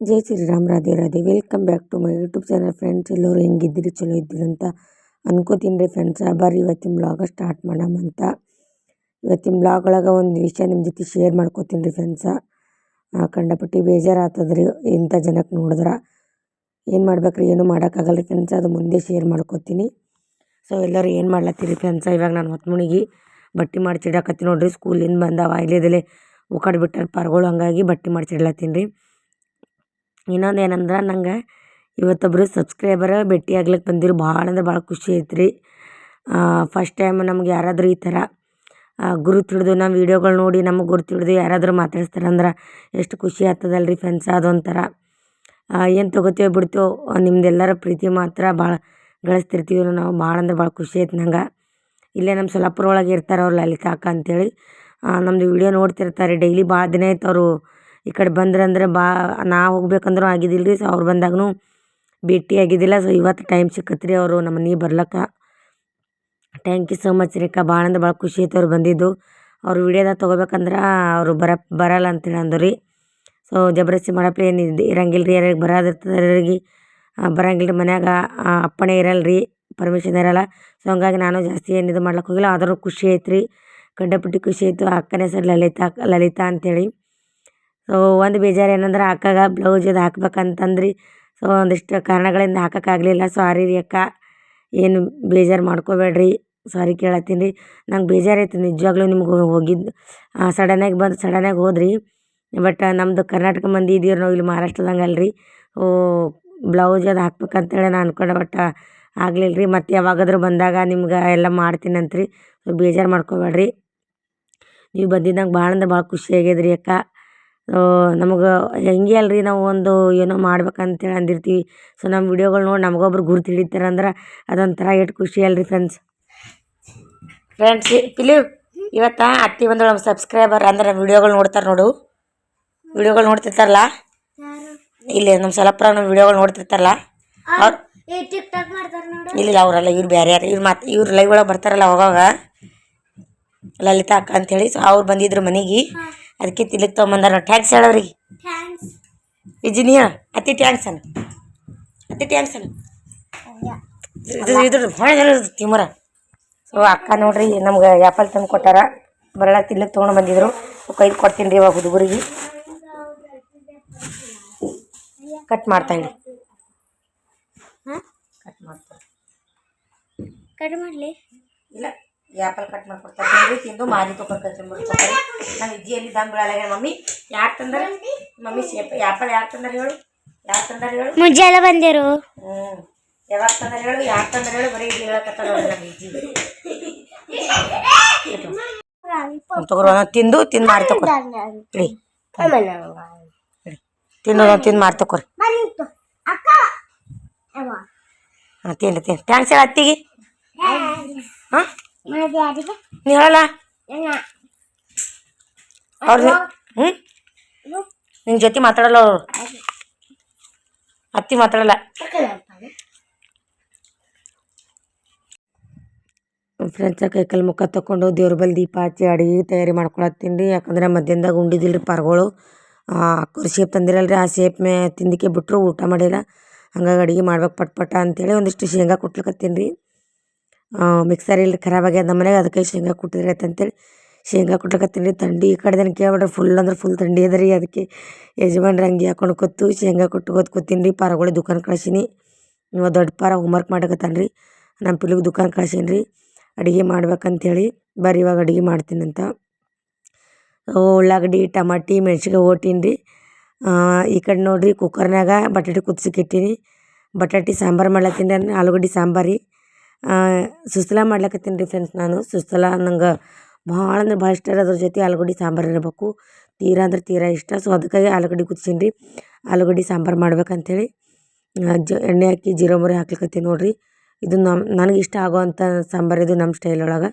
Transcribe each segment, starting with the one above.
Jai Shriram, Radhe Radhe. Welcome back to my YouTube channel friends ಎಲ್ಲರೂ ಹೆಂಗಿದ್ದೀರಿ? ಚಲೋ ಇದ್ದೀರಿ ಅಂತ ಅನ್ಕೋತೀನಿ ರೀ ಫ್ರೆಂಡ್ಸ್ ಬರ್ರಿ, ಇವತ್ತಿನ ಬ್ಲಾಗ ಸ್ಟಾರ್ಟ್ ಅಂತ. ಇವತ್ತಿನ ಬ್ಲಾಗ್ ಒಳಗೆ ಒಂದು ವಿಷಯ ನಿಮ್ಮ ಜೊತೆ ಶೇರ್ ಮಾಡ್ಕೋತೀನಿ ರೀ ಫ್ರೆಂಡ್ಸ ಕಂಡಪಟ್ಟಿ ಬೇಜಾರು ಆತದ ರೀ ಇಂಥ ಜನಕ್ಕೆ ನೋಡಿದ್ರೆ. ಏನು ಮಾಡ್ಬೇಕ್ರಿ, ಏನು ಏನೂ ಮಾಡೋಕ್ಕಾಗಲ್ಲ ರೀ ಫ್ರೆಂಡ್ಸ್ ಅದು ಮುಂದೆ ಶೇರ್ ಮಾಡ್ಕೋತೀನಿ. ಸೊ ಎಲ್ಲರೂ ಏನು ಮಾಡ್ಲತ್ತೀರಿ ಫ್ರೆಂಡ್ಸ ಇವಾಗ ನಾನು ಹೊತ್ತು ಮುಣಿಗಿ ಬಟ್ಟೆ ಮಾಡಿಸಿಡಾಕತ್ತೀನಿ ನೋಡ್ರಿ. ಸ್ಕೂಲಿಂದ ಬಂದ ಇಲ್ಲದಲೆ ಉಕಾಡ್ ಬಿಟ್ಟಾರ, ಪರ್ಗಳು ಹಂಗಾಗಿ ಬಟ್ಟೆ ಮಾಡಿಸಿಡ್ಲತ್ತೀನಿ ರೀ. ಇನ್ನೊಂದು ಏನಂದ್ರೆ ನಂಗೆ ಇವತ್ತೊಬ್ಬರು ಸಬ್ಸ್ಕ್ರೈಬರ ಭೇಟಿ ಆಗ್ಲಿಕ್ಕೆ ಬಂದಿರು, ಭಾಳ ಅಂದ್ರೆ ಭಾಳ ಖುಷಿ ಐತೆ ರೀ ಫಸ್ಟ್ ಟೈಮ್ ನಮ್ಗೆ ಯಾರಾದರೂ ಈ ಥರ ಗುರುತು ಹಿಡಿದು ನಮ್ಮ ವೀಡಿಯೋಗಳು ನೋಡಿ ನಮಗೆ ಗುರುತು ಹಿಡಿದು ಯಾರಾದರೂ ಮಾತಾಡಿಸ್ತಾರಂದ್ರೆ ಎಷ್ಟು ಖುಷಿ ಆಗ್ತದಲ್ಲ ರೀ ಫ್ರೆಂಡ್ಸ್ ಅದೊಂಥರ ಏನು ತೊಗೋತೀವೋ ಬಿಡ್ತೀವೋ ನಿಮ್ದೆಲ್ಲರ ಪ್ರೀತಿ ಮಾತ್ರ ಭಾಳ ಗಳಿಸ್ತಿರ್ತೀವಿ ನಾವು ಭಾಳ ಅಂದ್ರೆ ಭಾಳ ಖುಷಿ ಐತೆ ನಂಗೆ. ಇಲ್ಲೇ ನಮ್ಮ ಸೊಲ್ಲಾಪುರ ಒಳಗೆ ಇರ್ತಾರೆ ಅವ್ರು ಲಲಿತಾ ಅಕ್ಕ ಅಂತೇಳಿ. ನಮ್ಮದು ವೀಡಿಯೋ ನೋಡ್ತಿರ್ತಾರೆ ಡೈಲಿ ಭಾಳ ದಿನ ಆಯ್ತು ಅವರು ಈ ಕಡೆ ಬಂದ್ರಂದ್ರೆ ಬಾ ನಾ ಹೋಗ್ಬೇಕಂದ್ರೂ ಆಗಿದ್ದಿಲ್ಲ ರೀ ಸೊ ಅವ್ರು ಬಂದಾಗೂ ಭೇಟಿ ಆಗಿದ್ದಿಲ್ಲ. ಸೊ ಇವತ್ತು ಟೈಮ್ ಸಿಕ್ಕತ್ತು ರೀ ಅವರು ನಮ್ಮ ಮನೆಗೆ ಬರ್ಲಕ್ಕೆ. ಥ್ಯಾಂಕ್ ಯು ಸೊ ಮಚ್ ರೀ ಅಕ್ಕ. ಭಾಳ ಅಂದ್ರೆ ಭಾಳ ಖುಷಿ ಆಯ್ತು ಅವ್ರು ಬಂದಿದ್ದು. ಅವ್ರು ವೀಡಿಯೋದಾಗ ತೊಗೋಬೇಕಂದ್ರೆ ಅವರು ಬರ, ಬರಲ್ಲ ಅಂತೇಳಿ ಅಂದರು. ರೀ ಸೊ ಜಬರ್ದಸ್ತಿ ಮಾಡಪ್ಲೆ ಏನು ಇದು ಇರಂಗಿಲ್ಲ ರೀ ಯಾರಿಗೆ ಬರೋದಿರ್ತದೆ ಯಾರಿಗೆ ಬರಂಗಿಲ್ಲ ರೀ ಮನ್ಯಾಗ. ಅಪ್ಪಣೆ ಇರಲ್ಲ ರೀ ಪರ್ಮಿಷನ್ ಇರಲ್ಲ. ಸೊ ಹಂಗಾಗಿ ನಾನು ಜಾಸ್ತಿ ಏನು ಇದು ಮಾಡ್ಲಿಕ್ಕೆ ಹೋಗಿಲ್ಲ. ಆದರೂ ಖುಷಿ ಐತ್ರಿ ಕಂಡಪಟ್ಟಿ ಖುಷಿ ಆಯಿತು. ಅಕ್ಕನೇ ಸರ್ ಲಲಿತಾ ಲಲಿತಾ ಅಂತೇಳಿ. ಸೊ ಒಂದು ಬೇಜಾರು ಏನಂದ್ರೆ ಅಕ್ಕಗೆ ಬ್ಲೌಸ್ ಇದು ಹಾಕ್ಬೇಕಂತಂದ್ರಿ. ಸೊ ಒಂದಿಷ್ಟು ಕಾರಣಗಳಿಂದ ಹಾಕೋಕ್ಕಾಗಲಿಲ್ಲ. ಸಾರಿ ರೀ ಅಕ್ಕ. ಏನು ಬೇಜಾರು ಮಾಡ್ಕೋಬೇಡ್ರಿ. ಸಾರಿ ಕೇಳತ್ತೀನಿ ರೀ. ನಂಗೆ ಬೇಜಾರಾಯ್ತು ನಿಜವಾಗ್ಲೂ ನಿಮ್ಗೆ ಹೋಗಿದ್ದು ಸಡನ್ನಾಗಿ ಬಂದು ಸಡನ್ನಾಗಿ ಹೋದ್ರಿ. ಬಟ್ ನಮ್ಮದು ಕರ್ನಾಟಕ ಮಂದಿ ಇದೀವಿ ನಾವು ಇಲ್ಲಿ ಮಹಾರಾಷ್ಟ್ರದಂಗೆ ಅಲ್ರಿ. ಓ ಬ್ಲೌಸ್ ಅದು ಹಾಕ್ಬೇಕಂತೇಳಿ ನಾನು ಅನ್ಕೊಂಡೆ ಬಟ್ ಆಗಲಿಲ್ಲ ರೀ ಮತ್ತು ಯಾವಾಗಾದ್ರೂ ಬಂದಾಗ ನಿಮ್ಗೆ ಎಲ್ಲ ಮಾಡ್ತೀನಂತ್ರಿ. ಬೇಜಾರು ಮಾಡ್ಕೋಬೇಡ್ರಿ. ನೀವು ಬಂದಿದ್ದಂಗೆ ಭಾಳ ಅಂದ್ರೆ ಭಾಳ ಖುಷಿ ಆಗ್ಯದ ರೀ ಅಕ್ಕ. ನಮಗೆ ಹೆಂಗೆ ಅಲ್ರಿ ನಾವು ಒಂದು ಏನೋ ಮಾಡ್ಬೇಕಂತೇಳಿ ಅಂದಿರ್ತೀವಿ. ಸೊ ನಮ್ಮ ವೀಡಿಯೋಗಳು ನೋಡಿ ನಮಗೊಬ್ರು ಗುರ್ತು ಹಿಡಿತಾರಂದ್ರೆ ಅದೊಂಥರ ಎಷ್ಟು ಖುಷಿ ಅಲ್ರಿ ಫ್ರೆಂಡ್ಸ್ ಫ್ರೆಂಡ್ಸ್ ಪಿಲು ಇವತ್ತು ಅತ್ತಿ ಬಂದು ನಮ್ಮ ಸಬ್ಸ್ಕ್ರೈಬರ್ ಅಂದ್ರೆ ವಿಡಿಯೋಗಳು ನೋಡ್ತಾರೆ ನೋಡು. ವಿಡಿಯೋಗಳು ನೋಡ್ತಿರ್ತಾರಲ್ಲ? ಇಲ್ಲಿ ನಮ್ಮ ಸಲಪ್ರ ನಮ್ಮ ವಿಡಿಯೋಗಳು ನೋಡ್ತಿರ್ತಾರಲ್ಲ? ಅವ್ರು ಇಲ್ಲ ಅವರಲ್ಲ ಇವ್ರು ಬೇರೆ ಯಾರು ಇವ್ರು ಮಾತು ಇವ್ರು ಲೈವ್ ಒಳಗೆ ಬರ್ತಾರಲ್ಲ ಅವಾಗ ಲಲಿತಾ ಅಕ್ಕ ಅಂತೇಳಿ ಸೊ ಅವ್ರು ಬಂದಿದ್ರು ಮನೆಗೆ. ಅದಕ್ಕೆ ತಿಲಕ್ ತೊಗೊಂಬಂದಾರ ಟ್ಯಾಂಕ್ಸ್ ಹೇಳವ್ರಿಗೆ. ವಿಜಿನಿಯ ಅತಿ ಟ್ಯಾಂಕ್ಸ್ ಅನ್ನ ಅತಿ ಇದು ಇದ್ರ ಭಾಳ ತಿಮ್ಮರ. ಸೊ ಅಕ್ಕ ನೋಡ್ರಿ ನಮ್ಗೆ ಆ್ಯಪಲ್ ತಂದು ಕೊಟ್ಟಾರ. ಬರಲ್ಲ ತಿನ್ಲಿಕ್ಕೆ ತೊಗೊಂಡು ಬಂದಿದ್ರು. ಕೈದು ಕೊಡ್ತೀನಿ ರೀ ಇವಾಗ ಹುಡುಗರಿಗೆ. ಕಟ್ ಮಾಡ್ತಾ ಇಡಿ ಕಟ್ ಮಾಡ್ತಾರೆ ಕಟ್ ಮಾಡಲಿ? ಇಲ್ಲ. ಆ್ಯಪಲ್ ಕಟ್ ಮಾಡ್ಕೊಡ್ತಾರೆ ತಿಂದು ಮಾರಿ ತೊಗೊಂಡ್ಕೊಳ್ತೀನಿ ಮಾಡ್ಕೊತಾರೆ ನಮ್ಮ ಇಜ್ಜಿಯಲ್ಲಿ ದಮ್ ಬೀಳಲ್ಲ ಮಮ್ಮಿ. ಯಾಕೆ ತಂದರೆ? ಮಮ್ಮಿ ಸೇಪ್ ಆ್ಯಪಲ್ ಯಾಕೆ ತಂದಾರೆ ಹೇಳು? ಯಾಕೆ ತಂದರೆ ಹೇಳು? ಮುಂಜಾನೆ ಬಂದಿರು. ಹ್ಞೂ ಯಾವಾಗ ತಂದರೆ ಹೇಳು? ಯಾಕೆ ತಂದರೆ ಹೇಳು? ಬರೀ ಇದು ಹೇಳಕತ್ತಾರ ನೋಡಿ ನಮ್ಮ ಇಜ್ಜಿ ತಿಂದು ತಿಂದು ಮಾರಿ ತಗೋ ತಿಂದು. ತಿಂದು ತಿಂದು ಮಾರಿ ತಗೋರಿ. ಹಾಂ ತಿನ್ರಿ ತಿಂದು ಥ್ಯಾಂಕ್ಸ್ ಹೇಳ ಅತ್ತಿಗೆ. ಹಾಂ? ನೀ ಹೇಳಲ್ಲ ಅವ್ರದ್ದು ಹ್ಞೂ ನಿನ್ನ ಜೊತೆ ಮಾತಾಡಲ್ಲ ಅವರು. ಅತ್ತಿ ಮಾತಾಡಲ್ಲ. ಫ್ರೆಂಡ್ಸ ಕೈಕಲ್ ಮುಖ ತಗೊಂಡು ದೇವ್ರ ಬಲ್ ದೀಪ ಹಚ್ಚಿ ಅಡಿಗೆ ತಯಾರಿ ಮಾಡ್ಕೊಳತ್ತೀನಿ ರೀ ಯಾಕಂದ್ರೆ ಮಧ್ಯಾಹ್ನದಾಗ ಉಂಡಿದಿಲ್ಲ ರೀ ಪರ್ಗಳು. ಅಕ್ಕೂರು ಶೇಪ್ ತಂದಿರಲ್ಲ ರೀ ಆ ಶೇಪ್ ಮೇ ತಿಂದಿಕ್ಕೆ ಬಿಟ್ಟರು ಊಟ ಮಾಡಿಲ್ಲ. ಹಂಗಾಗಿ ಅಡುಗೆ ಮಾಡ್ಬೇಕು ಪಟ್ ಪಟ ಅಂತೇಳಿ ಒಂದಿಷ್ಟು ಶೇಂಗಾ ಕೊಟ್ಲಿಕತ್ತೀನಿ ರೀ. ಮಿಕ್ಸರ್ ಇಲ್ಲಿ ಖರಾಬ್ ಆಗ್ಯದ ಮನೆಗೆ ಅದಕ್ಕೆ ಶೇಂಗಾ ಕುಟ್ಟಿದ್ರೆ ಅಂತೇಳಿ. ಶೇಂಗಾ ಕುಟ್ಲಕತ್ತೀನಿ ಥಂಡಿ ಈ ಕಡೆದನ ಕೇಳ್ಬಿಟ್ರೆ ಫುಲ್ ಅಂದ್ರೆ ಫುಲ್ ಥಂಡಿ ಅದ ರೀ ಅದಕ್ಕೆ. ಯಜಮಾನ್ರಿ ಅಂಗಿ ಹಾಕೊಂಡು ಕೂತು, ಶೇಂಗಾ ಕುಟ್ಕೋತ ಕೂತೀನಿ ರೀ ಪಾರಗಳಿಗೆ ದುಕಾನ್ ಕಳ್ಸೀನಿ. ಇವ ದೊಡ್ಡ ಪಾರ ಹೋಮ್ವರ್ಕ್ ಮಾಡಕತ್ತಾನ ರೀ. ನಮ್ಮ ಪಿಲ್ಲಿಗೆ ದುಕಾನ್ ಕಳ್ಸೀನಿ ರೀ. ಅಡುಗೆ ಮಾಡ್ಬೇಕಂತೇಳಿ ಬರ್ರಿ ಇವಾಗ ಅಡುಗೆ ಮಾಡ್ತೀನಂತ. ಉಳ್ಳಾಗಡ್ಡಿ, ಟಮಾಟಿ, ಮೆಣ್ಸಿನ್ಕಾಯಿ ಓಟೀನಿ ರೀ. ಈ ಕಡೆ ನೋಡಿರಿ ಕುಕ್ಕರ್ನಾಗ ಬಟಾಟೆ ಕುದಿಸಿಕಿಟ್ಟೀನಿ ಬಟಾಟೆ ಸಾಂಬಾರು ಮಾಡ್ಲತ್ತೀನಿ ಆಲೂಗಡ್ಡೆ ಸಾಂಬಾರು ಸುಸ್ಲಾ ಮಾಡ್ಲಕತ್ತೀನಿ ರೀ ಫ್ರೆಂಡ್ಸ್ ನಾನು. ಸುಸ್ಲಾ ನಂಗೆ ಭಾಳ ಅಂದ್ರೆ ಭಾಳ ಇಷ್ಟ ರೀ ಅದ್ರ ಜೊತೆ ಆಲೂಗಡ್ಡೆ ಸಾಂಬಾರು ಇರಬೇಕು. ತೀರಾ ಅಂದ್ರೆ ತೀರಾ ಇಷ್ಟ. ಸೊ ಅದಕ್ಕಾಗಿ ಆಲೂಗಡ್ಡೆ ಕುದಿಸೀನಿ ರೀ. ಆಲೂಗಡ್ಡೆ ಸಾಂಬಾರು ಮಾಡ್ಬೇಕಂತೇಳಿ. ಜ, ಎಣ್ಣೆ ಹಾಕಿ ಜೀರೋ ಮೊರೆ ಹಾಕ್ಲಿಕತ್ತೀನಿ ನೋಡಿರಿ. ಇದು ನಮ್ಮ ನನಗೆ ಇಷ್ಟ ಆಗೋವಂಥ ಸಾಂಬಾರು ಇದು ನಮ್ಮ ಸ್ಟೈಲ್ ಒಳಗೆ.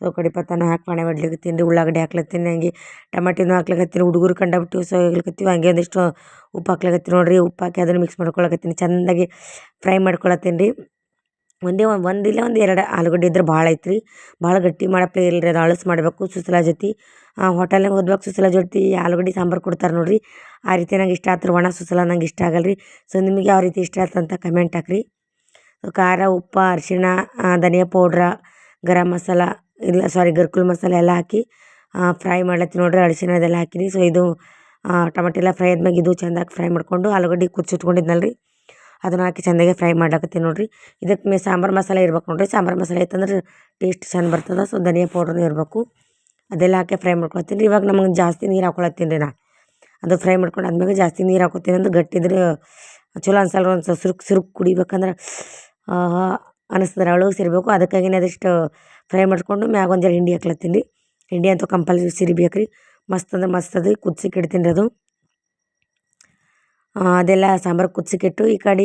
ಸೊ ಕಡಿ ಪತ್ತಾನ ಹಾಕಿ ಪಾಣೆ ಮಾಡ್ಲಿಕತ್ತೀನಿ ರೀ. ಉಳ್ಳಾಗಡ್ಡೆ ಹಾಕ್ಲತ್ತೀನಿ, ಹಂಗೆ ಟಮಾಟಿನೂ ಹಾಕ್ಲಿಕತ್ತೀನಿ, ಹುಡುಗರು ಕಂಡಬಿಟ್ಟು ಸೊ ಹಾಕ್ಲಿಕತ್ತೀವಿ ಹಂಗೆ ಒಂದಿಷ್ಟು ಉಪ್ಪು ಹಾಕ್ಲಿಕ್ಕತ್ತೀನಿ ನೋಡಿರಿ. ಉಪ್ಪು ಹಾಕಿ ಅದನ್ನು ಮಿಕ್ಸ್ ಮಾಡ್ಕೊಳಕತ್ತೀನಿ. ಚೆಂದಾಗಿ ಫ್ರೈ ಮಾಡ್ಕೊಳತ್ತೀನಿ ರೀ. ಒಂದೇ ಒಂದು ಇಲ್ಲ ಒಂದು ಎರಡು ಆಲೂಗಡ್ಡೆ ಇದ್ರೆ ಭಾಳ ಐತ್ರಿ. ಭಾಳ ಗಟ್ಟಿ ಮಾಡಪ್ಲೆ ಇಲ್ರಿ ಅದು ಅಳಸ್ ಮಾಡಬೇಕು ಸುಸ್ಲಾ ಜೊತೆ. ಹೋಟೆಲ್ನಾಗ ಹೋದ್ವಾಗ ಸುಸಲಾ ಜೊತೆ ಆಲೂಗಡ್ಡೆ ಸಾಂಬಾರು ಕೊಡ್ತಾರೆ ನೋಡಿರಿ. ಆ ರೀತಿ ನಂಗೆ ಇಷ್ಟ ಆತ್ರಿ, ಒಣ ಸುಸಲ ನಂಗೆ ಇಷ್ಟ ಆಗಲ್ಲ ರೀ ಸೊ ನಿಮಗೆ ಯಾವ ರೀತಿ ಇಷ್ಟ ಆಯ್ತಂತ ಕಮೆಂಟ್ ಹಾಕ್ರಿ. ಖಾರ, ಉಪ್ಪು, ಅರಿಶಿಣ ಧನಿಯಾ ಪೌಡ್ರ ಗರಂ ಮಸಾಲ, ಇಲ್ಲ ಸಾರಿ ಗರ್ಕುಲ್ ಮಸಾಲೆ ಎಲ್ಲ ಹಾಕಿ ಫ್ರೈ ಮಾಡ್ಲತ್ತಿ ನೋಡಿರಿ. ಅರಿಶಿಣ ಅದೆಲ್ಲ ಹಾಕಿನಿ. ಸೊ ಇದು ಟೊಮೆಟೊ ಎಲ್ಲ ಫ್ರೈ ಆದ್ಮ್ಯಾಗ ಇದು ಚೆಂದಾಗಿ ಫ್ರೈ ಮಾಡಿಕೊಂಡು ಆಲೂಗಡ್ಡೆ ಕುದಿಸಿಟ್ಕೊಂಡಿದ್ನಲ್ಲ ಅದನ್ನು ಹಾಕಿ ಚೆಂದಾಗಿ ಫ್ರೈ ಮಾಡಾಕತ್ತೀನಿ ನೋಡಿರಿ. ಇದಕ್ಕೆ ಮೇ ಸಾಂಬಾರು ಮಸಾಲೆ ಇರ್ಬೇಕು ನೋಡಿರಿ. ಸಾಂಬಾರು ಮಸಾಲೆ ಇತ್ತಂದ್ರೆ ಟೇಸ್ಟ್ ಚೆಂದ ಬರ್ತದೆ. ಸೊ ಧನಿಯಾ ಪೌಡ್ರೂ ಇರಬೇಕು. ಅದೆಲ್ಲ ಹಾಕಿ ಫ್ರೈ ಮಾಡ್ಕೊಳ್ತೀನಿ ರೀ ಇವಾಗ ನಮಗೆ ಜಾಸ್ತಿ ನೀರು ಹಾಕೊಳತ್ತೀನಿ ರೀ ನಾ. ಅದು ಫ್ರೈ ಮಾಡ್ಕೊಂಡು ಆದ್ಮೇಲೆ ಜಾಸ್ತಿ ನೀರು ಹಾಕೋತೀನಿ ಅಂದ್ರೆ ಗಟ್ಟಿದ್ರೆ ಚಲೋ ಅನ್ಸಲ್ಲ ಒಂದು ಸುರುಕ್, ಸುರುಕು ಕುಡಿಬೇಕಂದ್ರೆ ಅನಿಸ್ತದ್ರೆ ಅನಿಸ್ತದೆ ಸಿರಬೇಕು ಅದಕ್ಕಾಗಿ ಅದಿಷ್ಟು ಫ್ರೈ ಮಾಡಿಕೊಂಡು ಮ್ಯಾಗ ಒಂದು ಜರ ಹಿಂಡಿ ಹಾಕ್ಲತ್ತೀನಿ. ರೀ ಹಿಂಡಿ ಅಂತೂ ಕಂಪಲ್ಸರಿ ಸಿರಿಬೇಕು ರೀ ಮಸ್ತ್ ಅಂದ್ರೆ ಮಸ್ತ್ ಅದು. ಕುದಿಸಿ ಇಡ್ತೀನಿ ರೀ ಅದು. ಅದೆಲ್ಲ ಸಾಂಬಾರು ಕುದ್ಸಕ್ಕಿಟ್ಟು ಈ ಕಡೆ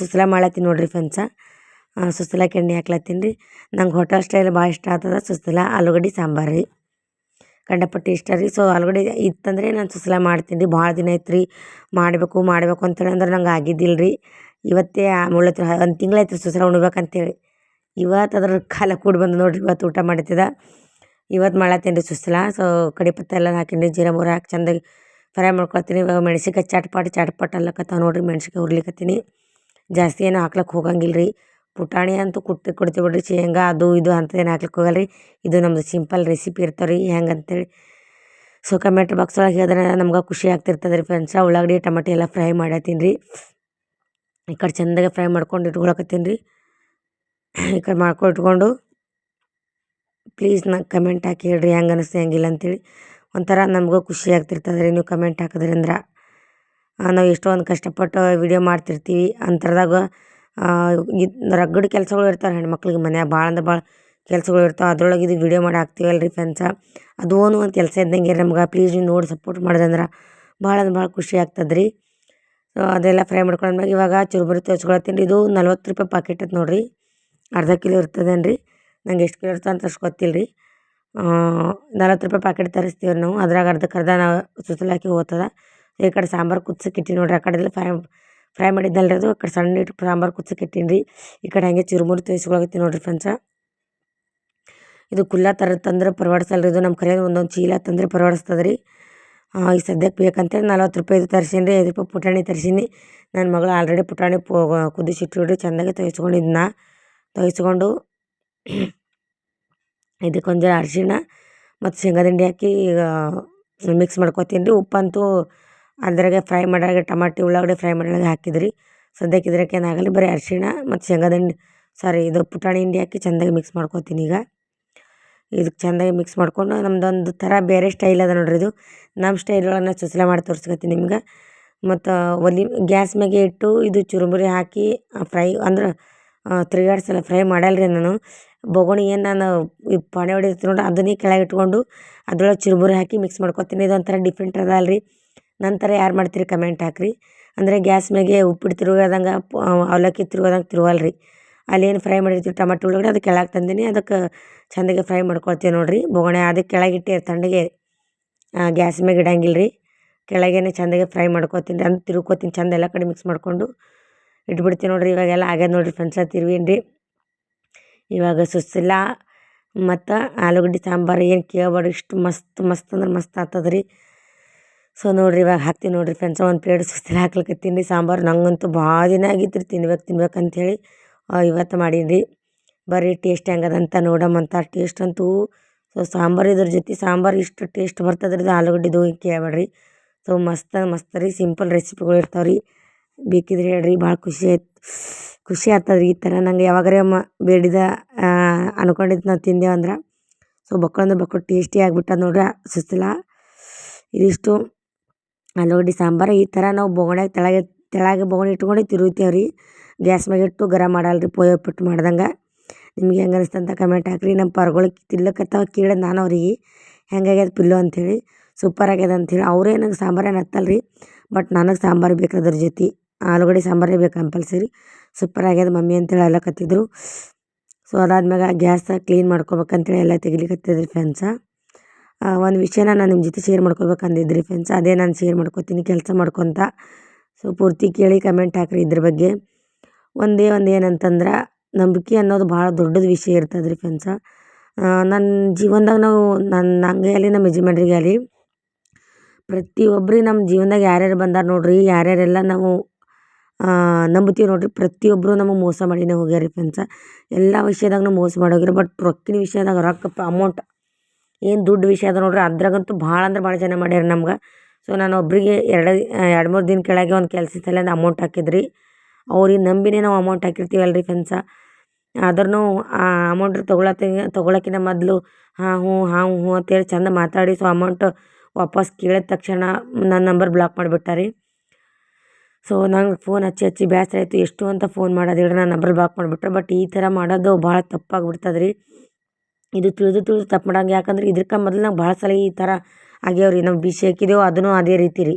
ಸುಸ್ಲಾ ಮಾಡ್ಲತ್ತೀನಿ ನೋಡಿರಿ ಫ್ರೆಂಡ್ಸ ಸುಸ್ಲಾಕ್ಕೆ ಎಣ್ಣೆ ಹಾಕ್ಲತ್ತೀನಿ ರೀ. ನಂಗೆ ಹೋಟೆಲ್ ಸ್ಟೈಲ್ ಭಾಳ ಇಷ್ಟ ಆಗ್ತದ ಸುಸ್ಲಾ ಆಲೂಗಡ್ಡೆ ಸಾಂಬಾರು ರೀ. ಕಂಡಪಟ್ಟಿ ಇಷ್ಟ ರೀ. ಸೊ ಆಲೂಗಡ್ಡೆ ಇತ್ತಂದರೆ ನಾನು ಸುಸ್ಲಾ ಮಾಡ್ತೀನಿ ರೀ. ಭಾಳ ದಿನ ಆಯ್ತು ರೀ. ಮಾಡಬೇಕು ಮಾಡಬೇಕು ಅಂತೇಳಿ ಅಂದ್ರೆ ನಂಗೆ ಆಗಿದ್ದಿಲ್ಲ ರೀ. ಇವತ್ತೇ ಮುಳ್ಳತ್ರ ಒಂದು ತಿಂಗಳಾಯ್ತು ರೀ ಸುಸ್ಲಾ ಉಣ್ಬೇಕಂತೇಳಿ. ಇವತ್ತು ಅದ್ರ ಕಾಲ ಕೂಡಿ ಬಂದು ನೋಡಿರಿ. ಇವತ್ತು ಊಟ ಮಾಡ್ತಿದ್ದ ಇವತ್ತು ಮಾಡ್ಲತ್ತೀನಿ ರೀ ಸುಸ್ಲಾ. ಸೊ ಕಡಿ ಪತ್ತ ಎಲ್ಲ ಹಾಕೀನಿ ರೀ. ಜೀರಾ ಮೂರ ಹಾಕಿ ಚೆಂದಾಗಿ ಫ್ರೈ ಮಾಡ್ಕೊಳ್ತೀನಿ. ಇವಾಗ ಮೆಣ್ಸಿನ್ಕಾಯಿ ಚಟ್ಪಟ್ ಚಟ್ಪಟ್ ಅನ್ಲಕತ್ತಾವ ನೋಡಿರಿ, ಮೆಣ್ಸಿನ್ಕಾಯಿ ಹುರ್ಲಿಕತ್ತೀನಿ. ಜಾಸ್ತಿ ಏನು ಹಾಕ್ಲಕ್ಕೆ ಹೋಗಂಗಿಲ್ಲ ರೀ ಪುಟಾಣಿ ಅಂತೂ ಕುಟ್ಟಿ ಕೊಡ್ತೀವಿ ಬಿಡ್ರಿ. ಶೇಂಗಾ ಅದು ಇದು ಅಂಥದ್ದೇನು ಹಾಕ್ಲಿಕ್ಕೆ ಹೋಗಲ್ಲ ರೀ ಇದು ನಮ್ಮದು ಸಿಂಪಲ್ ರೆಸಿಪಿ ಇರ್ತಾವೆ ರೀ ಹೆಂಗೆ ಅಂತೇಳಿ ಸೊ ಕಮೆಂಟ್ ಬಾಕ್ಸ್ ಒಳಗೆ ಹೇಳಿದ್ರೆ ನಮ್ಗೆ ಖುಷಿ ಆಗ್ತಿರ್ತದೆ ರೀ ಫ್ರೆಂಡ್ಸ ಉಳ್ಳಾಗಡ್ಡಿ, ಟಮಾಟಿ ಎಲ್ಲ ಫ್ರೈ ಮಾಡತ್ತೀನಿ ರೀ ಈ ಕಡೆ ಚೆಂದಾಗಿ ಫ್ರೈ ಮಾಡ್ಕೊಂಡು ಇಟ್ಕೊಳಕತ್ತೀನಿ ರೀ ಈ ಕಡೆ ಮಾಡ್ಕೊಂಡು ಇಟ್ಕೊಂಡು ಪ್ಲೀಸ್ ನಂಗೆ ಕಮೆಂಟ್ ಹಾಕಿ ಹೇಳ್ರಿ ಹೆಂಗೆ ಅನಿಸ್ತು, ಹೆಂಗಿಲ್ಲ ಅಂತೇಳಿ. ಒಂಥರ ನಮಗೂ ಖುಷಿ ಆಗ್ತಿರ್ತದೆ ರೀ ನೀವು ಕಮೆಂಟ್ ಅಂದ್ರೆ ನಾವು ಎಷ್ಟೊಂದು ಕಷ್ಟಪಟ್ಟು ವಿಡಿಯೋ ಮಾಡ್ತಿರ್ತೀವಿ. ಅಂಥದ್ರಾಗ ರಗಡ್ ಕೆಲಸಗಳು ಇರ್ತಾವೆ ಹೆಣ್ಮಕ್ಳಿಗೆ ಮನ್ಯಾಗ. ಭಾಳ ಅಂದ್ರೆ ಭಾಳ ಕೆಲ್ಸಗಳು ಇರ್ತಾವೆ. ಅದ್ರೊಳಗೆ ಇದು ವಿಡಿಯೋ ಮಾಡಿ ಹಾಕ್ತೀವಲ್ಲ ರೀ ಫ್ರೆಂಡ್ಸ ಅದು ಒಂದು ಕೆಲಸ ಇದ್ದಂಗೆ ನಮ್ಗೆ. ಪ್ಲೀಸ್ ನೀವು ನೋಡಿ ಸಪೋರ್ಟ್ ಮಾಡಿದಂದ್ರೆ ಭಾಳ ಅಂದ್ರೆ ಭಾಳ ಖುಷಿ ಆಗ್ತದೆ ರೀ. ಸೊ ಅದೆಲ್ಲ ಫ್ರೈ ಮಾಡ್ಕೊಂಡ್ಮ್ಯಾಗ ಇವಾಗ ಚುರುಬರಿ ತೋರಿಸ್ಕೊಳತ್ತೀನಿ ರೀ. ಇದು ನಲ್ವತ್ತು ರೂಪಾಯಿ ಪಾಕೆಟ್ ಅದು ನೋಡಿರಿ. ಅರ್ಧ ಕಿಲೋ ಇರ್ತದೇನು ರೀ ನಂಗೆ ಎಷ್ಟು ಕಿಲೋ ಇರ್ತದೆ ಅಂತ ಅಷ್ಟು ಗೊತ್ತಿಲ್ಲ ರೀ ನಲ್ವತ್ತು ರೂಪಾಯಿ ಪ್ಯಾಕೆಟ್ ತರಿಸ್ತೀವಿ ನಾವು ಅದ್ರಾಗ ಅರ್ಧಕ್ಕೆ ಅರ್ಧ ನಾವು ಸುತ್ತಲಾಕಿ ಹೋಗ್ತದೆ ಈ ಕಡೆ ಸಾಂಬಾರು ಕುದ್ಸಕ್ಕೆ ಇಟ್ಟಿನಿ ನೋಡಿರಿ ಆ ಕಡೆಲ್ಲ ಫ್ರೈ ಫ್ರೈ ಮಾಡಿದ್ದಲ್ಲ ರೀ ಅದು ಆ ಕಡೆ ಸಣ್ಣ ಇಟ್ಟು ಸಾಂಬಾರು ಕುದ್ಸಕ್ಕೆ ಇಟ್ಟೀನಿ ರೀ ಈ ಕಡೆ ಹಾಗೆ ಚುರುಮುರಿ ತೋರಿಸ್ಕೊಳಕತ್ತೀನಿ ನೋಡಿರಿ ಫ್ರೆಂಡ್ಸ ಇದು ಕುಲ್ಲ ಥರದ್ದು ತಂದ್ರೆ ಪರವಾಡ್ಸಲ್ಲ ರೀ ಇದು ನಮ್ಮ ಕರೆಯೋದು ಒಂದೊಂದು ಚೀಲ ತಂದರೆ ಪರವಾಡಿಸ್ತದೆ ರೀ ಈಗ ಸದ್ಯಕ್ಕೆ ಬೇಕಂತೇಳಿ ನಲ್ವತ್ತು ರೂಪಾಯಿದು ತರ್ಸೀನಿ ರೀ ಐದು ರೂಪಾಯಿ ಪುಟಾಣಿ ತರ್ಸೀನಿ ನನ್ನ ಮಗಳು ಆಲ್ರೆಡಿ ಪುಟಾಣಿ ಪೋ ಕುದಿಸಿಟ್ಟು ಚೆಂದಾಗಿ ತೊಯ್ಸ್ಕೊಂಡಿದ್ನ ತೊಯ್ಸ್ಕೊಂಡು ಇದಕ್ಕೆ ಒಂದು ಜರ ಅರಿಶಿಣ ಮತ್ತು ಶೇಂಗಾ ಹಿಂಡಿ ಹಾಕಿ ಮಿಕ್ಸ್ ಮಾಡ್ಕೊತೀನಿ ರೀ. ಉಪ್ಪಂತೂ ಅದ್ರಾಗೆ ಫ್ರೈ ಮಾಡಾಗ ಟಮಾಟಿ, ಉಳ್ಳಾಗಡ್ಡೆ ಫ್ರೈ ಮಾಡಾಗ ಹಾಕಿದ್ರಿ. ಸದ್ಯಕ್ಕೆ ಇದ್ರಾಗ ಏನಾಗಲ್ಲ ಬರೀ ಅರಿಶಿಣ ಮತ್ತು ಶೇಂಗಾದ ಹಿಂಡಿ ಸಾರಿ ಇದು ಪುಟಾಣಿ ಹಿಂಡಿ ಹಾಕಿ ಚೆಂದಾಗಿ ಮಿಕ್ಸ್ ಮಾಡ್ಕೊತೀನಿ ಈಗ. ಇದಕ್ಕೆ ಚೆಂದಾಗಿ ಮಿಕ್ಸ್ ಮಾಡಿಕೊಂಡು ನಮ್ದೊಂದು ಥರ ಬೇರೆ ಸ್ಟೈಲ್ ಅದ ನೋಡ್ರಿ ಇದು. ನಮ್ಮ ಸ್ಟೈಲ್ ಒಳಗೆ ಮಾಡಿ ತೋರಿಸ್ಕೊತೀನಿ ನಿಮ್ಗೆ. ಮತ್ತು ಒಲಿ, ಗ್ಯಾಸ್ ಮ್ಯಾಗೆ ಇಟ್ಟು ಇದು ಚುರುಮುರಿ ಹಾಕಿ ಫ್ರೈ ಅಂದ್ರೆ ತಿರ್ಗಾಡ್ಸಲ್ಲ ಫ್ರೈ ಮಾಡಲ್ಲ ರೀ ನಾನು. ಬೊಗಣಿ ಏನು ನಾನು ಈ ಪಾಣೆ ಹೊಡಿತೀನಿ ನೋಡಿ ಅದನ್ನೇ ಕೆಳಗೆ ಇಟ್ಕೊಂಡು ಅದ್ರೊಳಗೆ ಚುರುಮುರಿ ಹಾಕಿ ಮಿಕ್ಸ್ ಮಾಡ್ಕೊತೀನಿ. ಇದೊಂಥರ ಡಿಫ್ರೆಂಟ್ ಅದ ಅಲ್ರಿ. ಥರ ಯಾರು ಮಾಡ್ತೀರಿ ಕಮೆಂಟ್ ಹಾಕಿರಿ. ಅಂದರೆ ಗ್ಯಾಸ್ ಮ್ಯಾಗೆ ಉಪ್ಪಿಟ್ಟು ತಿರುಗಾದಂಗೆ ಅವಲಕ್ಕಿ ತಿರುಗೋದಂಗೆ ತಿರುವಲ್ಲ ರೀ ಅಲ್ಲೇನು ಫ್ರೈ ಮಾಡಿರ್ತೀವಿ, ಟಮಾಟೊ ಒಳಗಡೆ ಅದು ಕೆಳಗೆ ತಂದೀನಿ, ಅದಕ್ಕೆ ಚೆಂದಾಗಿ ಫ್ರೈ ಮಾಡ್ಕೊಳ್ತೀವಿ ನೋಡಿರಿ. ಬೊಗಣೆ ಅದಕ್ಕೆ ಕೆಳಗೆ ಇಟ್ಟು ತಣ್ಣಗೆ ಗ್ಯಾಸ್ ಮ್ಯಾಗೆ ಇಡಂಗಿಲ್ಲ ರೀ ಕೆಳಗೇನೆ ಚೆಂದಾಗಿ ಫ್ರೈ ಮಾಡ್ಕೊತೀನಿ ರೀ ಅಂದ್ರೆ ತಿರುಗ್ಕೊತೀನಿ, ಚೆಂದ ಎಲ್ಲ ಕಡೆ ಮಿಕ್ಸ್ ಮಾಡಿಕೊಂಡು ಇಟ್ಬಿಡ್ತೀನಿ ನೋಡಿರಿ. ಇವಾಗೆಲ್ಲ ಆಗ್ಯದ ನೋಡಿರಿ ಫ್ರೆಂಡ್ಸ ತಿರುವೇನು ರೀ ಇವಾಗ ಸುಸ್ಲಾ ಮತ್ತು ಆಲೂಗಡ್ಡೆ ಸಾಂಬಾರು ಏನು ಕೇಳಬೇಡ್ರಿ, ಇಷ್ಟು ಮಸ್ತ್ ಮಸ್ತ್ ಅಂದ್ರೆ ಮಸ್ತ್ ಆಗ್ತದೆ ರೀ ಸೊ ನೋಡಿರಿ ಇವಾಗ ಹಾಕ್ತೀನಿ ನೋಡಿರಿ ಫ್ರೆಂಡ್ಸ್ ಒಂದು ಪ್ಲೇಟ್ ಸುಸಿಲ್ಲ ಹಾಕ್ಲಿಕತ್ತೀನಿ ರೀ ಸಾಂಬಾರು. ನಂಗಂತೂ ಭಾಳ ದಿನ ಆಗಿತ್ತು ರೀ ತಿನ್ಬೇಕು ತಿನ್ಬೇಕು ಅಂಥೇಳಿ ಇವತ್ತು ಮಾಡೀನಿ ರೀ ಬರೀ ಟೇಸ್ಟ್ ಹೆಂಗದಂತ ನೋಡಮ್ಮಂತ ಟೇಸ್ಟ್ ಅಂತೂ. ಸೊ ಸಾಂಬಾರು ಇದ್ರ ಜೊತೆ ಸಾಂಬಾರು ಇಷ್ಟು ಟೇಸ್ಟ್ ಬರ್ತದೆ ರೀ ಆಲೂಗಡ್ಡೆದು ಕೇಳಬೇಡ್ರಿ. ಸೊ ಮಸ್ತ್ ಮಸ್ತ್ ರೀ ಸಿಂಪಲ್ ರೆಸಿಪಿಗಳು ಇರ್ತಾವೆ ರೀ ಬೇಕಿದ್ರೆ ಹೇಳ್ರಿ, ಭಾಳ ಖುಷಿ ಆಯ್ತು. ಖುಷಿ ಆಗ್ತದೆ ರೀ ಈ ಥರ. ನಂಗೆ ಯಾವಾಗಾರ ಮ ಬೇಡಿದ ಅನ್ಕೊಂಡಿದ್ದು ನಾವು ತಿಂದೇವು ಅಂದ್ರೆ, ಸೊ ಬಕ್ಕಳಂದ್ರೆ ಬಕ್ಕಳು ಟೇಸ್ಟಿ ಆಗಿಬಿಟ್ಟದ ನೋಡ್ರಿ, ಸುಸ್ತಿಲ್ಲ. ಇದಿಷ್ಟು. ಆಲೂಗಡ್ಡೆ, ಸಾಂಬಾರು, ಈ ಥರ ನಾವು ಬೊಗಣ್ಯಾಗ ತೆಳಗೆ ತೆಳಗೆ ಬೊಗಣಿ ಇಟ್ಕೊಂಡು ತಿರುಗ್ತೇವೆ ರೀ ಗ್ಯಾಸ್ ಮ್ಯಾಗ ಇಟ್ಟು ಗರಂ ಮಾಡಲ್ಲ ರೀ ಪೋಯ ಉಪ್ಪಿಟ್ಟು ಮಾಡ್ದಂಗೆ. ನಿಮ್ಗೆ ಹೆಂಗೆ ಅನಿಸ್ತಂತ ಕಮೆಂಟ್ ಹಾಕ್ರಿ. ನಮ್ಮ ಪರ್ಗಳಿಗೆ ತಿನ್ಲಕತ್ತಾವ ಕೇಳಿದ ನಾನು ಅವ್ರಿಗೆ. ಹೆಂಗಾಗ್ಯದ ಪಿಲ್ಲು ಅಂಥೇಳಿ ಸೂಪರ್ ಆಗ್ಯದ ಅಂಥೇಳಿ ಅವರೇ ನಂಗೆ ಸಾಂಬಾರು ಏನು ಹತ್ತಲ್ಲ ರೀ ಬಟ್ ನನಗೆ ಸಾಂಬಾರು ಬೇಕು ಅದ್ರ ಜೊತೆ. ಆಲೂಗಡ್ಡೆ ಸಾಂಬಾರೇ ಬೇಕು ಕಂಪಲ್ಸರಿ. ಸೂಪರ್ ಆಗ್ಯದ ಮಮ್ಮಿ ಅಂತೇಳಿ ಅಲ್ಲಕತ್ತಿದ್ರು. ಸೊ ಅದಾದ್ಮ್ಯಾಗ ಗ್ಯಾಸ ಕ್ಲೀನ್ ಮಾಡ್ಕೊಬೇಕಂತೇಳಿ ಎಲ್ಲ ತೆಗಿಲಿಕತ್ತಿದ್ರಿ ಫ್ರೆಂಡ್ಸ ಒಂದು ವಿಷಯನ ನಾನು ನಿಮ್ಮ ಜೊತೆ ಶೇರ್ ಮಾಡ್ಕೊಬೇಕು ಅಂದಿದ್ರಿ ಫ್ರೆಂಡ್ಸ್ ಅದೇ ನಾನು ಶೇರ್ ಮಾಡ್ಕೊತೀನಿ, ಕೆಲಸ ಮಾಡ್ಕೊತ. ಸೊ ಪೂರ್ತಿ ಕೇಳಿ ಕಮೆಂಟ್ ಹಾಕ್ರಿ ಇದ್ರ ಬಗ್ಗೆ. ಒಂದೇ ಒಂದು ಏನಂತಂದ್ರೆ, ನಂಬಿಕೆ ಅನ್ನೋದು ಭಾಳ ದೊಡ್ಡದು ವಿಷಯ ಇರ್ತದ್ರಿ ರೀ ಫ್ರೆಂಡ್ಸ ನನ್ನ ಜೀವನದಾಗ ನಾವು ನನ್ನ ನನಗೆ ಆಗಲಿ ನಮ್ಮ ಯಜಮಾನ್ರಿಗೆ ಆಗಲಿ ಪ್ರತಿಯೊಬ್ಬರಿಗೆ ನಮ್ಮ ಜೀವನದಾಗ ಯಾರ್ಯಾರು ಬಂದಾರ ನೋಡಿರಿ, ಯಾರ್ಯಾರೆಲ್ಲ ನಾವು ನಂಬ್ತೀವಿ ನೋಡಿರಿ ಪ್ರತಿಯೊಬ್ಬರು ನಮಗೆ ಮೋಸ ಮಾಡಿನೇ ಹೋಗ್ಯಾರ ರೀ ಫ್ರೆಂಡ್ಸ ಎಲ್ಲ ವಿಷಯದಾಗೂ ಮೋಸ ಮಾಡಿ ಬಟ್ ರೊಕ್ಕಿನ ವಿಷಯದಾಗ ರೊಕ್ಕ ಅಮೌಂಟ್ ಏನು ದುಡ್ಡು ವಿಷಯ ಅದ ನೋಡಿರಿ, ಅದ್ರಾಗಂತೂ ಭಾಳ ಅಂದ್ರೆ ಭಾಳ ಜನ ಮಾಡ್ಯಾರ ನಮ್ಗೆ. ಸೊ ನಾನು ಒಬ್ಬರಿಗೆ ಎರಡು ಎರಡು ಮೂರು ದಿನ ಕೆಳಗೆ ಒಂದು ಕೆಲ್ಸದ ಸಲಿಂದ ಅಮೌಂಟ್ ಹಾಕಿದ್ರಿ. ಅವ್ರಿಗೆ ನಂಬಿನೇ ನಾವು ಅಮೌಂಟ್ ಹಾಕಿರ್ತೀವಲ್ಲ ರೀ ಫ್ರೆಂಡ್ಸ ಆದ್ರೂ ಆ ಅಮೌಂಟ್ ತೊಗೊಳತ್ತೆ ತೊಗೊಳಕ್ಕಿಂತ ಮೊದಲು ಹಾಂ ಹ್ಞೂ ಹಾಂ ಹ್ಞೂ ಅಂತೇಳಿ ಚಂದ ಮಾತಾಡಿ ಸೊ ಅಮೌಂಟ್ ವಾಪಸ್ ಕೇಳಿದ ತಕ್ಷಣ ನನ್ನ ನಂಬರ್ ಬ್ಲಾಕ್ ಮಾಡಿಬಿಟ್ಟ ರೀ ಸೊ ನಂಗೆ ಫೋನ್ ಹಚ್ಚಿ ಹಚ್ಚಿ ಬೇಸರ ಆಯಿತು. ಎಷ್ಟು ಅಂತ ಫೋನ್ ಮಾಡೋದು ಹೇಳಿ ನಾನು ನಂಬರ್ ಬ್ಲಾಕ್ ಮಾಡಿಬಿಟ್ರೆ ಬಟ್ ಈ ಥರ ಮಾಡೋದು ಭಾಳ ತಪ್ಪಾಗ್ಬಿಡ್ತದೆ ರೀ ಇದು ತಿಳಿದು ತಿಳಿದು ತಪ್ಪು ಮಾಡಂಗೆ. ಯಾಕಂದ್ರೆ ಇದಕ್ಕೆ ಮೊದಲು ನಂಗೆ ಭಾಳ ಸಲ ಈ ಥರ ಆಗ್ಯಾವ ರೀ ನಾವು ಬಿಸಿ ಹಾಕಿದೆವು ಅದೂ ಅದೇ ರೀತಿ ರೀ.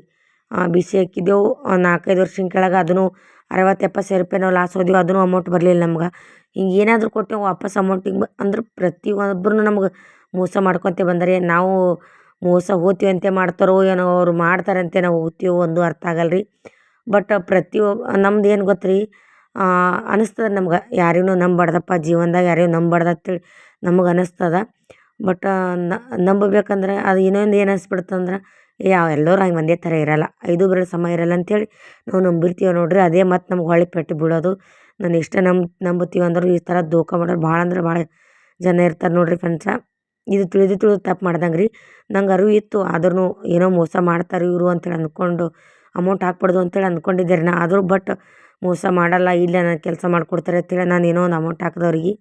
ಬಿಸಿ ಹಾಕಿದ್ದೆವು ನಾಲ್ಕೈದು ವರ್ಷದ ಕೆಳಗೆ ಅದೂ ಅರವತ್ತು ಎಪ್ಪತ್ತು ಸಾವಿರ ರೂಪಾಯಿ ನಾವು ಲಾಸ್ ಹೋದೆವು. ಅದೂ ಅಮೌಂಟ್ ಬರಲಿಲ್ಲ ನಮ್ಗೆ. ಹಿಂಗೆ ಏನಾದರೂ ಕೊಟ್ಟೆವು, ವಾಪಸ್ ಅಮೌಂಟ್ ಹಿಂಗೆ ಅಂದ್ರೆ ಪ್ರತಿಯೊಬ್ಬರೂ ನಮ್ಗೆ ಮೋಸ ಮಾಡ್ಕೊತ ಬಂದರೆ. ನಾವು ಮೋಸ ಹೋತೀವಂತೆ ಮಾಡ್ತಾರೋ ಏನೋ ಅವ್ರು ಮಾಡ್ತಾರಂತೆ ನಾವು ಹೋಗ್ತೀವೋ ಒಂದು ಅರ್ಥ ಆಗಲ್ಲ ರೀ ಬಟ್ ಪ್ರತಿಯೊಬ್ಬ ನಮ್ದು ಏನು ಗೊತ್ತು ರೀ ಅನಿಸ್ತದೆ ನಮ್ಗೆ ಯಾರಿಗೂ ನಂಬಬಾರ್ದಪ್ಪ ಜೀವನ್ದಾಗ ಯಾರಿಗೂ ನಂಬಬಾರ್ದು ಅಂತೇಳಿ ನಮಗೆ ಅನಿಸ್ತದ. ಬಟ್ ನಂಬಬೇಕಂದ್ರೆ ಅದು ಇನ್ನೊಂದು ಏನು ಅನ್ಸ್ಬಿಡ್ತಂದ್ರೆ ಯಾವ ಎಲ್ಲರೂ ಹಂಗೆ ಒಂದೇ ಥರ ಇರೋಲ್ಲ, ಐದು ಬೆರಳು ಸಮ ಇರೋಲ್ಲ ಅಂಥೇಳಿ ನಾವು ನಂಬಿರ್ತೀವಿ ನೋಡಿರಿ, ಅದೇ ಮತ್ತು ನಮ್ಗೆ ಹೊಳ್ಳಿ ಪೆಟ್ಟು ಬೀಳೋದು. ನಾನು ಇಷ್ಟ ನಂಬ್ ನಂಬುತ್ತೀವಿ ಅಂದ್ರೆ ಈ ಥರ ದೂಕ ಮಾಡೋರು ಭಾಳ ಅಂದ್ರೆ ಭಾಳ ಜನ ಇರ್ತಾರೆ ನೋಡಿರಿ ಫ್ರೆಂಡ್ಸ. ಇದು ತಿಳಿದು ತಿಳಿದು ತಪ್ಪು ಮಾಡ್ದಂಗೆ ರೀ ನಂಗೆ ಅರಿವು ಇತ್ತು ಆದ್ರೂ ಏನೋ ಮೋಸ ಮಾಡ್ತಾರೆ ಇವರು ಅಂತೇಳಿ ಅಂದ್ಕೊಂಡು ಅಮೌಂಟ್ ಹಾಕ್ಬಾರ್ದು ಅಂತೇಳಿ ಅಂದ್ಕೊಂಡಿದ್ದೆ ರೀ ನಾ. ಆದರೂ ಬಟ್ ಮೋಸ ಮಾಡಲ್ಲ, ಇಲ್ಲೇ ನಾನು ಕೆಲಸ ಮಾಡಿಕೊಡ್ತಾರೆ ಅಂತೇಳಿ ನಾನು ಏನೋ ಒಂದು ಅಮೌಂಟ್ ಹಾಕ್ದವ್ರಿಗೆ.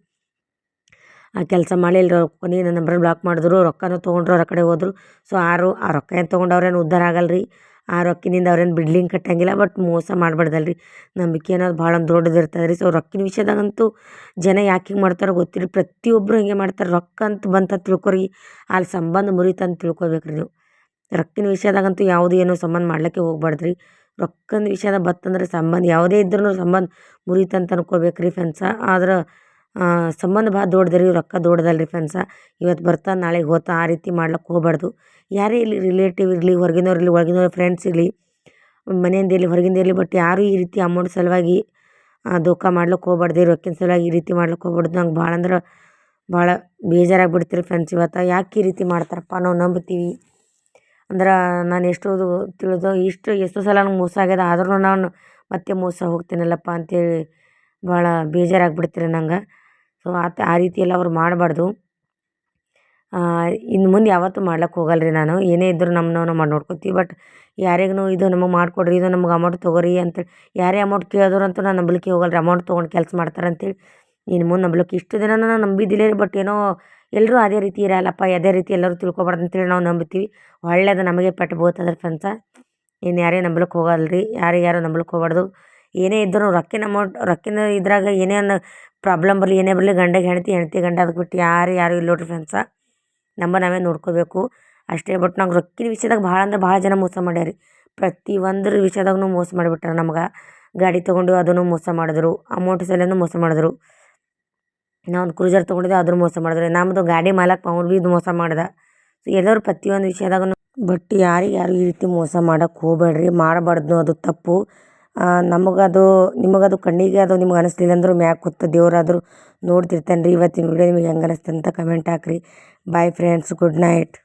ಆ ಕೆಲಸ ಮಾಡಲಿಲ್ಲ ಕೊನೆಗೆ ನನ್ನ ನಂಬರ್ ಬ್ಲಾಕ್ ಮಾಡಿದ್ರು, ರೊಕ್ಕನೂ ತೊಗೊಂಡ್ರು, ಅವ್ರ ಕಡೆ ಹೋದ್ರು. ಸೊ ಆರು, ಆ ರೊಕ್ಕ ಏನು ತೊಗೊಂಡು ಅವ್ರೇನು ಉದ್ಧಾರ ಆಗಲ್ಲ ರೀ ಆ ರೊಕ್ಕಿನಿಂದ ಅವ್ರೇನು ಬಿಡ್ಲಿಂಗ್ ಕಟ್ಟಂಗಿಲ್ಲ ಬಟ್ ಮೋಸ ಮಾಡಬಾರ್ದಲ್ಲ ರೀ ನಂಬಿಕೆ ಅನ್ನೋದು ಭಾಳ ಒಂದು ದೊಡ್ಡದು ಇರ್ತದೆ ರೀ ಸೊ ರೊಕ್ಕಿನ ವಿಷಯದಾಗಂತೂ ಜನ ಯಾಕೆ ಹಿಂಗೆ ಮಾಡ್ತಾರೋ ಗೊತ್ತಿಲ್ಲ. ಪ್ರತಿಯೊಬ್ಬರು ಹಿಂಗೆ ಮಾಡ್ತಾರೆ. ರೊಕ್ಕ ಅಂತ ಬಂತ ತಿಳ್ಕೊರಿ. ಅಲ್ಲಿ ಸಂಬಂಧ ಮುರಿತಂತ ತಿಳ್ಕೊಬೇಕು ರೀ ನೀವು. ರೊಕ್ಕಿನ ವಿಷಯದಾಗಂತೂ ಯಾವುದು ಏನೂ ಸಂಬಂಧ ಮಾಡ್ಲಿಕ್ಕೆ ಹೋಗ್ಬಾರ್ದು ರೀ ರೊಕ್ಕದ ವಿಷಯದಾಗ ಬತ್ತಂದ್ರೆ ಸಂಬಂಧ ಯಾವುದೇ ಇದ್ರೂ ಸಂಬಂಧ ಮುರಿತು ಅಂತ ಅನ್ಕೋಬೇಕು ರೀ ಫ್ರೆಂಡ್ಸ ಆದ್ರೆ ಸಂಬಂಧ ಭಾಳ ದೊಡ್ಡದ್ರಿ ರೀ ರೊಕ್ಕ ದೊಡ್ಡದಲ್ಲ ರೀ ಫ್ರೆಂಡ್ಸ ಇವತ್ತು ಬರ್ತಾ ನಾಳೆಗೆ ಹೋತ ಆ ರೀತಿ ಮಾಡ್ಲಿಕ್ಕೆ ಹೋಗ್ಬಾರ್ದು. ಯಾರೇ ಇಲ್ಲಿ ರಿಲೇಟಿವ್ ಇರಲಿ, ಹೊರಗಿನವ್ರು ಇರಲಿ, ಒಳಗಿನವ್ರು ಫ್ರೆಂಡ್ಸ್ ಇರಲಿ, ಮನೆಯಿಂದ ಇರಲಿ, ಹೊರಗಿಂದ ಇರಲಿ ಬಟ್ ಯಾರೂ ಈ ರೀತಿ ಅಮೌಂಟ್ ಸಲುವಾಗಿ ದುಃಖ ಮಾಡ್ಲಿಕ್ಕೆ ಹೋಗ್ಬಾರ್ದು, ರೊಕ್ಕಿನ ಸಲುವಾಗಿ ಈ ರೀತಿ ಮಾಡ್ಲಿಕ್ಕೆ ಹೋಗ್ಬಾರ್ದು. ನಂಗೆ ಭಾಳ ಅಂದ್ರೆ ಭಾಳ ಬೇಜಾರಾಗಿ ಬಿಡ್ತೀರಿ ಫ್ರೆಂಡ್ಸ್ ಇವತ್ತು. ಯಾಕೆ ಈ ರೀತಿ ಮಾಡ್ತಾರಪ್ಪ ನಾವು ನಂಬ್ತೀವಿ. ಅಂದ್ರೆ ನಾನು ಎಷ್ಟೋ ತಿಳಿದು, ಇಷ್ಟು ಎಷ್ಟೋ ಸಲ ನಂಗೆ ಮೋಸ ಆಗ್ಯದ ಆದ್ರೂ ನಾನು ಮತ್ತೆ ಮೋಸ ಹೋಗ್ತೀನಲ್ಲಪ್ಪ ಅಂತೇಳಿ ಭಾಳ ಬೇಜಾರಾಗಿ ಬಿಡ್ತು ರೀ ನಂಗೆ ಸೊ ಆತ ಆ ರೀತಿ ಎಲ್ಲ ಅವ್ರು ಮಾಡಬಾರ್ದು. ಇನ್ನು ಮುಂದೆ ಯಾವತ್ತೂ ಮಾಡ್ಲಿಕ್ಕೆ ಹೋಗಲ್ಲ ರೀ ನಾನು. ಏನೇ ಇದ್ದರೂ ನಮ್ಮನ್ನ ನಾವು ಮಾಡಿ ನೋಡ್ಕೊತೀವಿ. ಬಟ್ ಯಾರಿಗೂ ಇದು ನಮಗೆ ಮಾಡಿಕೊಡ್ರಿ, ಇದು ನಮ್ಗೆ ಅಮೌಂಟ್ ತೊಗೊರಿ ಅಂತೇಳಿ ಯಾರೇ ಅಮೌಂಟ್ ಕೇಳಿದ್ರು ಅಂತೂ ನಾನು ನಂಬಲಿಕ್ಕೆ ಹೋಗಲ್ಲ ರೀ ಅಮೌಂಟ್ ತೊಗೊಂಡು ಕೆಲಸ ಮಾಡ್ತಾರೆ ಅಂತೇಳಿ ಇನ್ನು ಮುಂದೆ ನಂಬಲಿಕ್ಕೆ ಇಷ್ಟು ದಿನ ನಾನು ನಂಬಿದ್ದಿಲ್ಲ ರೀ ಬಟ್ ಏನೋ ಎಲ್ಲರೂ ಅದೇ ರೀತಿ ಇರಲ್ಲಪ್ಪ, ಅದೇ ರೀತಿ ಎಲ್ಲರೂ ತಿಳ್ಕೊಬಾರ್ದು ಅಂತೇಳಿ ನಾವು ನಂಬ್ತೀವಿ ಒಳ್ಳೇದು ನಮಗೆ ಪೆಟ್ಟು ಅದ್ರ ಫ್ರೆಂಡ್ಸ. ಇನ್ನು ಯಾರೇ ನಂಬಲಿಕ್ಕೆ ಹೋಗಲ್ಲ ರೀ ಯಾರು ಯಾರು ನಂಬಲಿಕ್ಕೆ ಹೋಗ್ಬಾರ್ದು. ಏನೇ ಇದ್ದರೂ ರೊಕ್ಕಿನ ಅಮೌಂಟ್ ರೊಕ್ಕಿನ ಇದ್ರಾಗ ಏನೇ ಒಂದು ಪ್ರಾಬ್ಲಮ್ ಬರಲಿ, ಏನೇ ಬರಲಿ ಗಂಡಗೆ ಹೆಂಡತಿ ಹೆಂಡತಿ ಗಂಡ ಅದಕ್ಕೆ ಬಿಟ್ಟು ಯಾರು ಯಾರು ಇಲ್ಲ ನೋಡ್ರಿ ಫ್ರೆಂಡ್ಸ. ನಮ್ಮ ನಾವೇ ನೋಡ್ಕೋಬೇಕು. ಅಷ್ಟೇ ಬಟ್ ನಂಗೆ ರೊಕ್ಕಿನ ವಿಷಯದಾಗ ಭಾಳ ಅಂದ್ರೆ ಭಾಳ ಜನ ಮೋಸ ಮಾಡ್ಯಾರಿ. ಪ್ರತಿ ಒಂದ್ರ ವಿಷಯದಾಗೂ ಮೋಸ ಮಾಡಿಬಿಟ್ರೆ ನಮ್ಗೆ. ಗಾಡಿ ತೊಗೊಂಡು ಅದನ್ನು ಮೋಸ ಮಾಡಿದ್ರು ಅಮೌಂಟ್ ಸಲಿಂದ ಮೋಸ ಮಾಡಿದ್ರು. ನಾ ಒಂದು ಕ್ರೂಸರ್ ತೊಗೊಂಡಿದ್ದೆ, ಅದ್ರ ಮೋಸ ಮಾಡಿದ್ರೆ. ನಮ್ಮದು ಗಾಡಿ ಮಾಲಕ್ ಅವ್ರು ಭೀ ಇದು ಮೋಸ ಮಾಡ್ದ. ಸೊ ಎಲ್ಲರೂ ಪ್ರತಿಯೊಂದು ವಿಷಯದಾಗೂ ಬಟ್ ಯಾರಿಗೆ ಯಾರು ಈ ರೀತಿ ಮೋಸ ಮಾಡಕ್ಕೆ ಹೋಗಬೇಡ್ರಿ ಮಾಡಬಾರ್ದು ಅದು ತಪ್ಪು. ನಮಗದು, ನಿಮಗದು ಕಣ್ಣಿಗೆ ಅದು ನಿಮ್ಗೆ ಅನಿಸ್ಲಿಲ್ಲ ಅಂದ್ರೂ ಮ್ಯಾಗ ಕೂತ ದೇವರಾದರೂ ನೋಡ್ತಿರ್ತಾನೆ ರೀ ಇವತ್ತಿನ ವಿಡಿಯೋ ನಿಮಗೆ ಹೆಂಗೆ ಅನಿಸ್ತು ಅಂತ ಕಮೆಂಟ್ ಹಾಕ್ರಿ. Bye friends good night